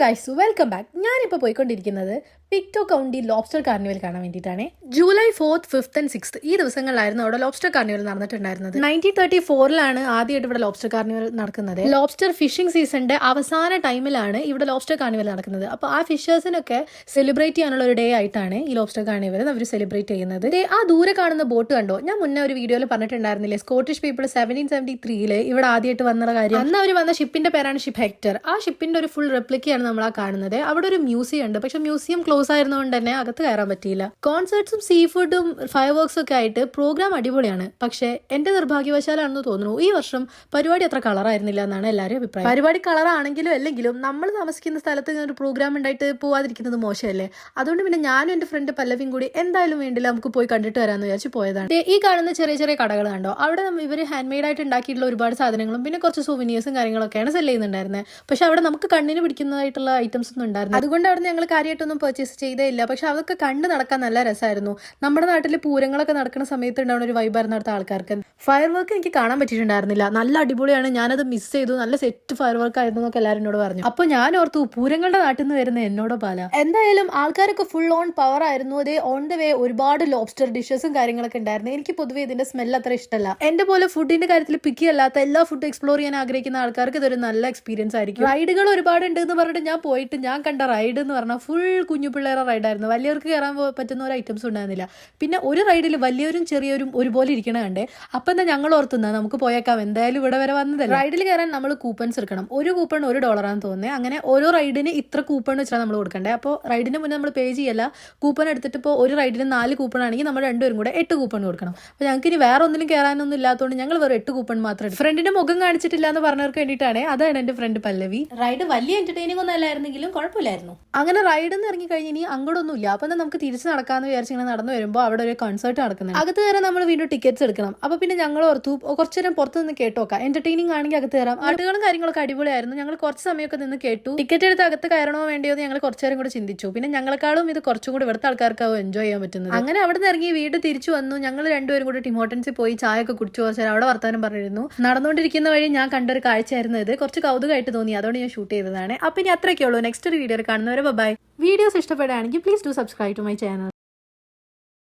Guys welcome back ഞാനിപ്പോൾ പോയിക്കൊണ്ടിരിക്കുന്നത് പിക്ടോ county lobster carnival കാണാൻ വേണ്ടിയിട്ടാണ്. July fourth fifth and sixth ഈ ദിവസങ്ങളിലായിരുന്നു അവിടെ ലോബ്സ്റ്റർ കാർണിവൽ നടന്നിട്ടുണ്ടായിരുന്നത്. നയന്റീൻ തേർട്ടി ഫോറിലാണ് ആദ്യമായിട്ട് ഇവിടെ ലോബ്സ്റ്റർ കാർണിവൽ നടക്കുന്നത്. ലോബ്സ്റ്റർ ഫിഷിംഗ് സീസണിന്റെ അവസാന ടൈമിലാണ് ഇവിടെ ലോബ്സ്റ്റർ കാർണിവൽ നടക്കുന്നത്. അപ്പോൾ ആ ഫിഷേഴ്സിനൊക്കെ സെലിബ്രേറ്റ് ചെയ്യാനുള്ള ഒരു ഡേ ആയിട്ടാണ് ഈ ലോബ്സ്റ്റർ കാർണിവൽ അവർ സെലിബ്രേറ്റ് ചെയ്യുന്നത്. ആ ദൂരെ കാണുന്ന ബോട്ട് കണ്ടോ? ഞാൻ മുന്നേ ഒരു വീഡിയോയിൽ പറഞ്ഞിട്ടുണ്ടായിരുന്നില്ലേ സ്കോട്ടിഷ് പീപ്പിൾ സെവന്റീൻ സെവന്റി ത്രീയിൽ ഇവിടെ ആദ്യമായിട്ട് വന്ന കാര്യം. അന്ന് അവർ വന്ന ഷിപ്പിന്റെ പേരാണ് ഷിപ്പ് ഹെക്ടർ ആ ഷിപ്പിന്റെ ഒരു ഫുൾ റെപ്ലിക്കയാണ് നമ്മൾ ആ കാണുന്നത്. അവിടെ ഒരു മ്യൂസിയം ഉണ്ട്. പക്ഷെ മ്യൂസിയം ക്ലോസ് ആയിരുന്നതുകൊണ്ട് തന്നെ അകത്ത് കയറാൻ പറ്റിയില്ല. കോൺസേർട്സും സീ ഫുഡും ഫയർ വർക്ക്സ് ഒക്കെ ആയിട്ട് പ്രോഗ്രാം അടിപൊളിയാണ്. പക്ഷെ എന്റെ നിർഭാഗ്യവശാലാണെന്ന് തോന്നുന്നു. ഈ വർഷം പരിപാടി അത്ര കളറായിരുന്നില്ല എന്നാണ് എല്ലാവരും അഭിപ്രായം. പരിപാടി കളറാണെങ്കിലും അല്ലെങ്കിലും നമ്മൾ താമസിക്കുന്ന സ്ഥലത്ത് ഒരു പ്രോഗ്രാം ഉണ്ടായിട്ട് പോവാതിരിക്കുന്നത് മോശമല്ലേ? അതുകൊണ്ട് പിന്നെ ഞാനും എന്റെ ഫ്രണ്ട് പല്ലവിയും കൂടി എന്തായാലും വേണ്ടില്ല നമുക്ക് പോയി കണ്ടിട്ട് വരാമെന്ന് വിചാരിച്ച് പോയതാണ്. ഈ കാണുന്ന ചെറിയ ചെറിയ കടകൾ കണ്ടോ? അവിടെ ഇവർ ഇവർ ഹാൻഡ് മെയ്ഡ് ആയിട്ട് ഉണ്ടാക്കിയിട്ടുള്ള ഒരുപാട് സാധനങ്ങളും പിന്നെ കുറച്ച് സൂവിനിയേഴ്സും കാര്യങ്ങളൊക്കെയാണ് സെൽ ചെയ്യുന്നുണ്ടായിരുന്നത് പക്ഷെ അവിടെ നമുക്ക് കണ്ണിന് പിടിക്കുന്നതായിട്ടുള്ള ഐറ്റംസ് ഒന്നും ഉണ്ടായിരുന്നു അതുകൊണ്ട് അവിടെ ഞങ്ങൾ കാര്യമായിട്ടൊന്നും പർച്ചേസ് ചെയ്തേ ഇല്ല പക്ഷെ അതൊക്കെ കണ്ട് നടക്കാൻ നല്ല രസമായിരുന്നു നമ്മുടെ നാട്ടിൽ പൂരങ്ങളൊക്കെ നടക്കുന്ന സമയത്ത് ഉണ്ടാവുന്ന ഒരു വൈബായിരുന്നു അടുത്ത ആൾക്കാർക്ക്. ഫയർ വർക്ക് എനിക്ക് കാണാൻ പറ്റിയിട്ടുണ്ടായിരുന്നില്ല. നല്ല അടിപൊളിയാണ്. ഞാനത് മിസ് ചെയ്തു. നല്ല സെറ്റ് ഫയർ വർക്ക് ആയിരുന്നു എന്നൊക്കെ എല്ലാവരും എന്നോട് പറഞ്ഞു. അപ്പൊ ഞാൻ ഓർത്തു പൂരങ്ങളുടെ നാട്ടിൽ നിന്ന് വരുന്ന എന്നോട് പാല. എന്തായാലും ആൾക്കാരൊക്കെ ഫുൾ ഓൺ പവർ ആയിരുന്നു. അതേ ഓൺ ദ വേ ഒരുപാട് ലോബ്സ്റ്റർ ഡിഷസും കാര്യങ്ങളൊക്കെ ഉണ്ടായിരുന്നു. എനിക്ക് പൊതുവേ ഇതിന്റെ സ്മെൽ അത്ര ഇഷ്ടമല്ല. എന്റെ പോലെ ഫുഡിന്റെ കാര്യത്തിൽ പിക്കി അല്ലാത്ത എല്ലാ ഫുഡ് എക്സ്പ്ലോർ ചെയ്യാൻ ആഗ്രഹിക്കുന്ന ആൾക്കാർക്ക് ഇതൊരു നല്ല എക്സ്പീരിയൻസ് ആയിരിക്കും. റൈഡുകൾ ഒരുപാട് ഉണ്ട് എന്ന് പറഞ്ഞിട്ട് ഞാൻ പോയിട്ട് ഞാൻ കണ്ട റൈഡ് എന്ന് പറഞ്ഞാൽ ഫുൾ കുഞ്ഞു പിള്ളേരെ റൈഡായിരുന്നു വലിയവർക്ക് കയറാൻ പറ്റുന്ന ഒരു ഐറ്റംസ് ഉണ്ടായിരുന്നില്ല. പിന്നെ ഒരു റൈഡിൽ വലിയവരും ചെറിയവരും ഒരുപോലെ ഇരിക്കണ കണ്ടേ. അപ്പം എന്താ ഞങ്ങൾ ഓർത്തുന്ന? നമുക്ക് പോയേക്കാം. എന്തായാലും ഇവിടെ വരെ വന്നതല്ല? റൈഡിൽ കയറാൻ നമ്മൾ കൂപ്പൺസ് എടുക്കണം. ഒരു കൂപ്പൺ ഒരു ഡോളറാണെന്ന് തോന്നുന്നത് അങ്ങനെ ഓരോ റൈഡിന് ഇത്ര കൂപ്പൺ വെച്ചാൽ നമ്മൾ കൊടുക്കണ്ടേ. അപ്പോൾ റൈഡിന് മുന്നേ നമ്മൾ പേ ചെയ്യല്ല. കൂപ്പൺ എടുത്തിട്ട് ഇപ്പോൾ ഒരു റൈഡിന് നാല് കൂപ്പൺ ആണെങ്കിൽ നമ്മൾ രണ്ടുപേരും കൂടെ എട്ട് കൂപ്പൺ കൊടുക്കണം. അപ്പോൾ ഞങ്ങൾക്ക് ഇനി വേറെ ഒന്നിനും കയറാനൊന്നും ഇല്ലാത്തതുകൊണ്ട് ഞങ്ങൾ വെറും എട്ട് കൂപ്പൺ മാത്രമേ ഫ്രണ്ടിന്റെ മുഖം കാണിച്ചിട്ടില്ല എന്ന് പറഞ്ഞവർക്ക് വേണ്ടിയിട്ടാണ്. അതാണ് എന്റെ ഫ്രണ്ട് പല്ലവി. റൈഡ് വലിയ എന്റർടൈനിങ് ഒന്നും അല്ലായിരുന്നെങ്കിലും കുഴപ്പമില്ലായിരുന്നു. അങ്ങനെ റൈഡിൽ നിന്ന് ഇറങ്ങി കഴിഞ്ഞ് ഇനി അങ്ങോട്ടൊന്നും ഇല്ല അപ്പൊ നമുക്ക് തിരിച്ച് നടക്കാന്ന് വിചാരിച്ചു ഇങ്ങനെ നടന്നു വരുമ്പോൾ അവിടെ ഒരു കൺസേർട്ട് നടക്കുന്നുണ്ട്. അകത്ത് കയറാൻ നമ്മൾ വീണ്ടും ടിക്കറ്റ്സ് എടുക്കണം. അപ്പൊ പിന്നെ ഞങ്ങൾ ഓർത്തു കുറച്ചു നേരം പുറത്ത് നിന്ന് കേട്ടോക്കാം എന്റർടൈനിങ് ആണെങ്കിൽ അകത്ത് കയറാം. ആട്ടുകളും കാര്യങ്ങളൊക്കെ അടിപൊളിയായിരുന്നു. ഞങ്ങൾ കുറച്ച് സമയമൊക്കെ നിന്ന് കേട്ടു. ടിക്കറ്റ് എടുത്ത് അകത്ത് കയറണോ വേണ്ടിയോ എന്ന് ഞങ്ങൾ കുറച്ചു നേരം കൂടെ ചിന്തിച്ചു. പിന്നെ ഞങ്ങളെക്കാളും ഇത് കുറച്ചും കൂടി ഇവിടുത്തെ ആൾക്കാർക്കാവും എൻജോയ് ചെയ്യാൻ പറ്റുന്നത്. അങ്ങനെ അവിടെ നിന്ന് ഇറങ്ങി വീട് തിരിച്ചു വന്നു. ഞങ്ങൾ രണ്ടുപേരും കൂടി ടിമോട്ടൻസിൽ പോയി ചായ ഒക്കെ കുടിച്ചു. കുറച്ചു അവിടെ വർത്താനം പറഞ്ഞിരുന്നു. നടന്നുകൊണ്ടിരിക്കുന്ന വഴി ഞാൻ കണ്ടൊരു കാഴ്ചയായിരുന്നു ഇത്. കുറച്ച് കൗതുകമായിട്ട് തോന്നി. അതുകൊണ്ട് ഞാൻ ഷൂട്ട് ചെയ്തതാണ്. അപ്പൊ ഇനി അത്രയൊക്കെ ഉള്ളൂ നെക്സ്റ്റ് ഒരു വീഡിയോ കാണുന്നവരെ ബൈ വീഡിയോസ് ഇഷ്ടപ്പെടുകയാണെങ്കിൽ please do subscribe to my channel